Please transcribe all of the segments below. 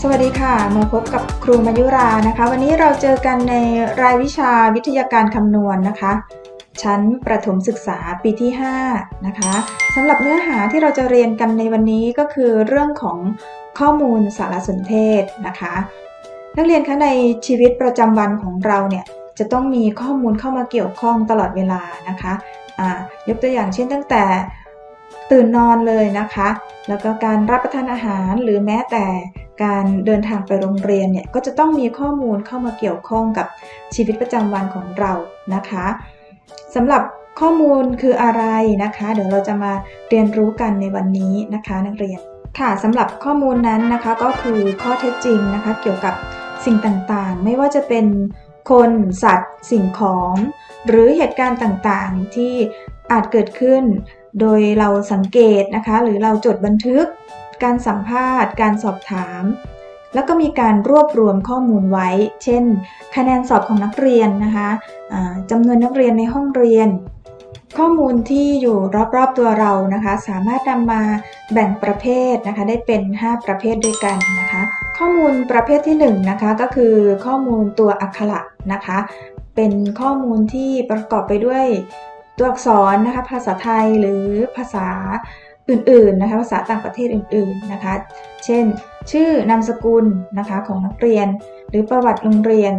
สวัสดีค่ะ มาพบกับครูมายุรานะคะ วันนี้เราเจอกันในรายวิชาวิทยาการคำนวณนะคะ ชั้นประถมศึกษาปีที่ 5 นะคะสำหรับเนื้อหาที่เราจะเรียนกันในวันนี้ก็คือเรื่องของข้อมูลสารสนเทศนะคะ นักเรียนคะในชีวิตประจำวันของเราเนี่ยจะต้องมีข้อมูลเข้ามาเกี่ยวข้องตลอดเวลานะคะอ่ายกตัวอย่างเช่นตั้งแต่ตื่นนอนเลยนะคะ แล้วก็การรับประทานอาหารหรือแม้แต่ การเดินทางไปโรงเรียนเนี่ยก็จะต้องมีข้อมูลเข้ามาเกี่ยวข้องกับชีวิตประจำวันของเรานะคะสำหรับข้อมูลคืออะไรนะคะ เดี๋ยวเราจะมาเรียนรู้กันในวันนี้นะคะนักเรียนค่ะสำหรับข้อมูลนั้นนะคะก็คือข้อเท็จจริงนะคะเกี่ยวกับสิ่งต่างๆ ไม่ว่าจะเป็นคนสัตว์ สิ่งของ หรือเหตุการณ์ต่างๆที่อาจเกิดขึ้น โดยเราสังเกตนะคะ หรือเราจดบันทึก การสัมภาษณ์ การสอบถาม แล้วก็มีการรวบรวมข้อมูลไว้ เช่น คะแนนสอบของนักเรียนนะคะอ่าจำนวนนักเรียนในห้องเรียน ข้อมูลที่อยู่รอบๆตัวเรานะคะ สามารถนำมาแบ่งประเภทนะคะ ได้เป็น 5 ประเภทด้วยกันนะคะ ข้อมูลประเภทที่1นะคะก็คือข้อมูลตัวอักขระนะคะ เป็นข้อมูลที่ประกอบไปด้วยตัวอักษรนะคะ ภาษาไทยหรือภาษา อื่นๆนะคะภาษาต่างประเทศอื่นๆนะคะ เช่น ชื่อนามสกุลนะคะของนักเรียน หรือประวัติโรงเรียน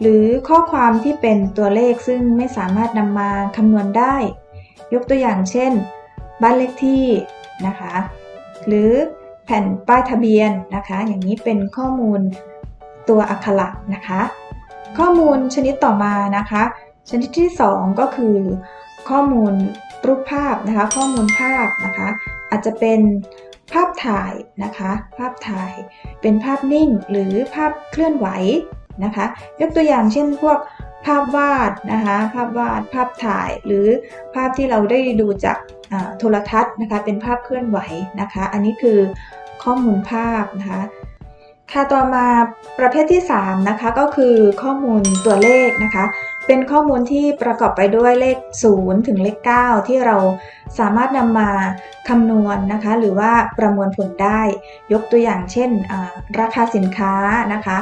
หรือข้อความที่เป็นตัวเลขซึ่งไม่สามารถนำมาคำนวณได้ ยกตัวอย่างเช่น บ้านเลขที่นะคะ หรือแผ่นป้ายทะเบียนนะคะ อย่างนี้เป็นข้อมูลตัวอักขระนะคะ ข้อมูลชนิดต่อมานะคะ ชนิดที่ 2 ก็คือข้อมูล รูปภาพนะคะ ข้อมูลภาพนะคะ อาจจะเป็นภาพถ่ายนะคะ ภาพถ่าย เป็นภาพนิ่งหรือภาพเคลื่อนไหวนะคะ ยกตัวอย่างเช่นพวกภาพวาดนะคะ ภาพวาด ภาพถ่าย หรือภาพที่เราได้ดูจากโทรทัศน์นะคะ เป็นภาพเคลื่อนไหวนะคะ อันนี้คือข้อมูลภาพนะคะ ค่ะ ต่อมาประเภทที่3นะคะ ก็คือข้อมูลตัวเลขนะคะ เป็นข้อมูลที่ประกอบไปด้วยเลข 0 ถึงเลข 9 ที่เราสามารถนำมาคำนวณนะคะ หรือว่าประมวลผลได้ ยกตัวอย่างเช่น ราคาสินค้านะคะ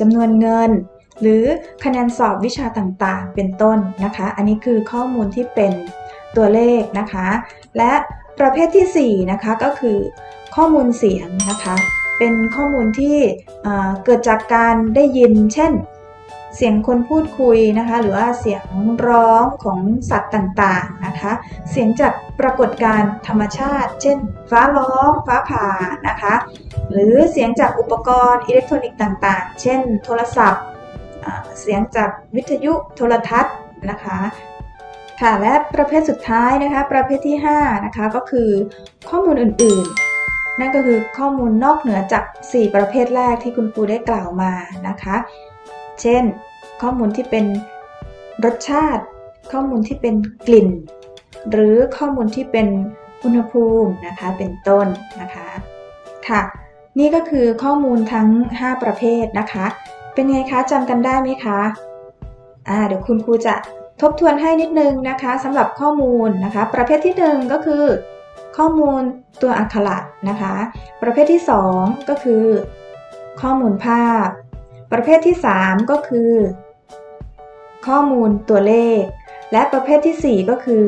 จำนวนเงิน หรือคะแนนสอบวิชาต่างๆ เป็นต้นนะคะ อันนี้คือข้อมูลที่เป็นตัวเลขนะคะ และประเภทที่4นะคะก็คือข้อมูลเสียงนะคะ เป็นข้อมูลที่เกิดจากการได้ยิน เช่น เสียงคนพูดคุยนะคะ หรือว่าเสียงร้องของสัตว์ต่างๆนะคะ เสียงจากปรากฏการณ์ธรรมชาติ เช่น ฟ้าร้อง ฟ้าผ่านะคะ หรือเสียงจากอุปกรณ์อิเล็กทรอนิกส์ต่างๆ เช่น โทรศัพท์ เสียงจากวิทยุโทรทัศน์นะคะค่ะและประเภทสุดท้ายนะคะ ประเภทที่5นะคะก็คือข้อมูลอื่นๆ นั่นก็คือข้อมูลนอกเหนือจาก 4 ประเภทแรกที่คุณครูได้กล่าวมานะคะ เช่น ข้อมูลที่เป็นรสชาติ ข้อมูลที่เป็นกลิ่น หรือข้อมูลที่เป็นอุณหภูมินะคะเป็นต้นนะคะค่ะ นี่ก็คือข้อมูลทั้ง 5 ประเภทนะคะ เป็นไงคะจำกันได้ไหมคะอ่าเดี๋ยวคุณครูจะทบทวนให้นิดนึงนะคะสำหรับข้อมูลนะคะ ประเภทที่ 1 ก็คือ ข้อมูลตัวอักขระนะคะ ประเภทที่ 2 ก็คือ ข้อมูลภาพ ประเภทที่ 3 ก็คือ ข้อมูลตัวเลข และประเภททีสี่ 4 ก็คือ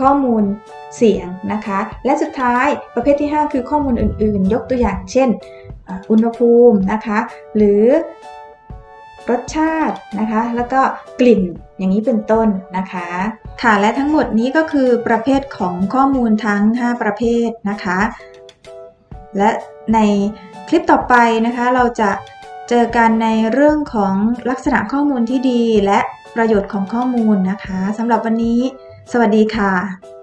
ข้อมูลเสียงนะคะ และสุดท้ายประเภทที่ 5 คือข้อมูลอื่น ๆ ยกตัวอย่างเช่น อุณหภูมินะคะ หรือรสชาตินะคะ แล้วก็กลิ่นอย่างนี้เป็นต้นนะคะ ค่ะ และทั้งหมดนี้ก็คือประเภทของข้อมูลทั้ง 5 ประเภทนะคะ และในคลิปต่อไปนะคะเราจะ เจอกันในเรื่องของลักษณะข้อมูลที่ดีและประโยชน์ของข้อมูลนะคะสำหรับวันนี้ สวัสดีค่ะ